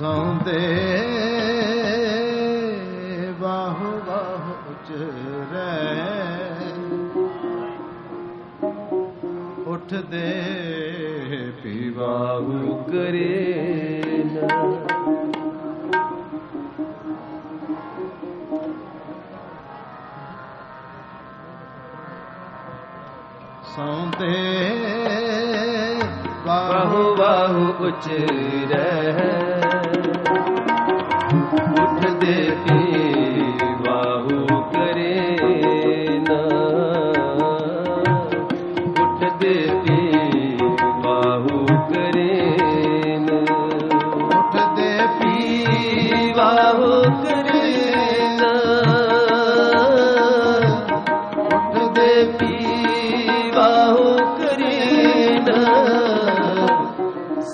ਸੌਂਦੇ ਬਾਹੋ ਬਾਹੋ ਉਚਰੈ ਉੱਠਦੇ ਪੀਵਾਹੂ ਕਰੇ ਨਾ ਸੌਂਦੇ ਬਾਹੂ ਬਾਹੂ ਉਚਰੈ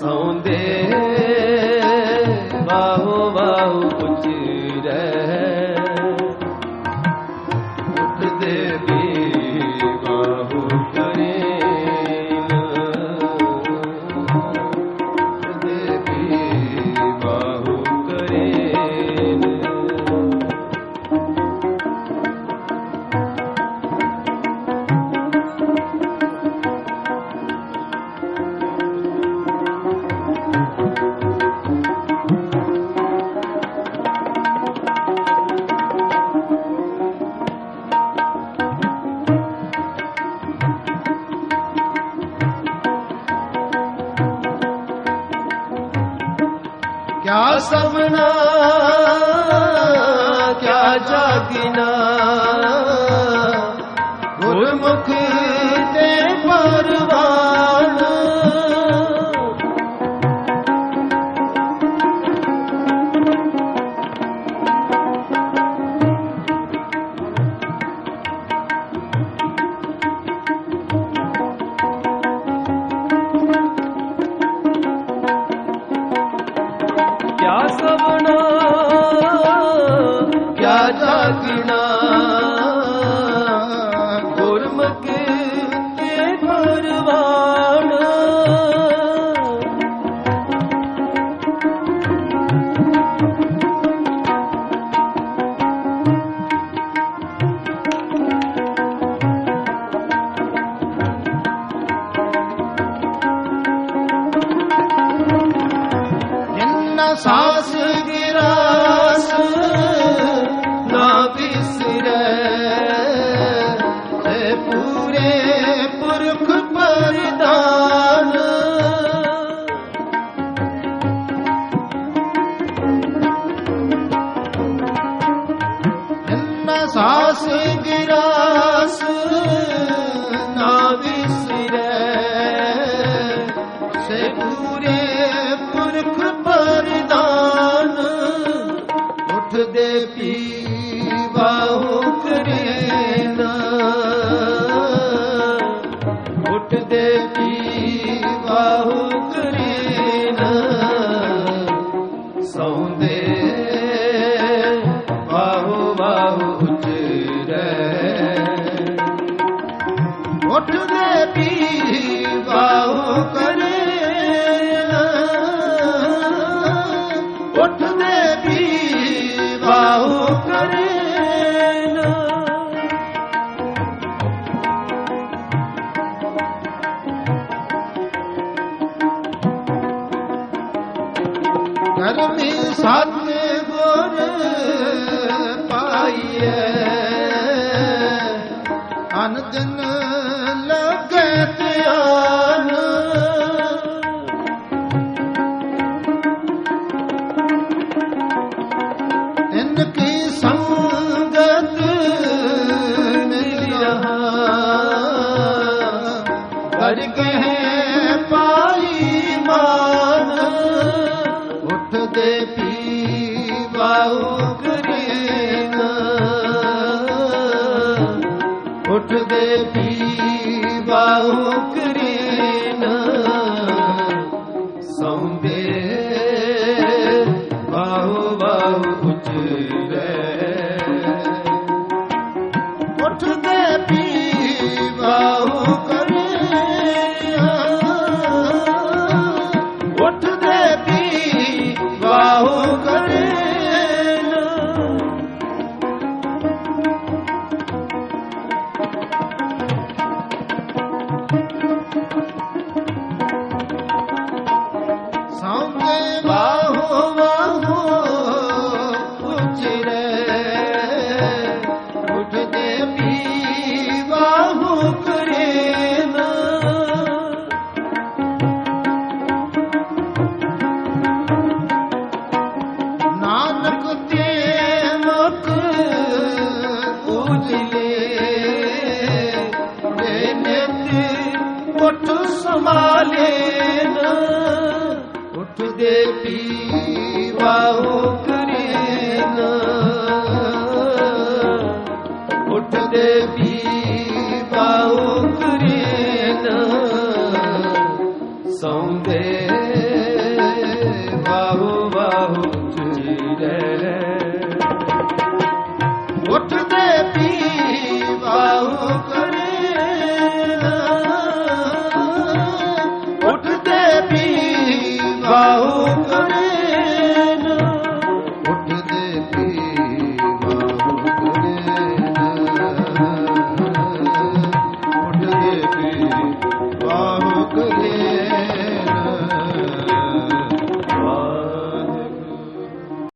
ਸੌਂਦੇ ਬਾਹੂ ਬਾਹੂ ਉਚਰੈ ਸਭਨਾ ਕਿਆ ਜਾਗਿਨਾ। ਸਾਸ ਗਿਰਾਸ ਨਾ ਬਿਸਰੈ। ਤੇ ਪੂਰੇ ਪੁਰਖ ਪਰਦਾਨ ਜਿੰਨਾ ਸਾਸ ਗਿਰਾਸ ਪੁਰਖ ਪਰਦਾਨ ਉੱਠਦੇ ਪੀ ਬਾਹੂ ਨਾ ਉੱਠਦੇ ਪੀ ਬਾਹੂ ਕਰੇ ਨਾ ਸੌਂਦੇ ਬਾਹੂ ਬਾਹੂ ਉਚਰੈ ਉੱਠਦੇ ਪੀ ਅਨ ਦਿਨ ਕਰੇ ਬਾਹੂ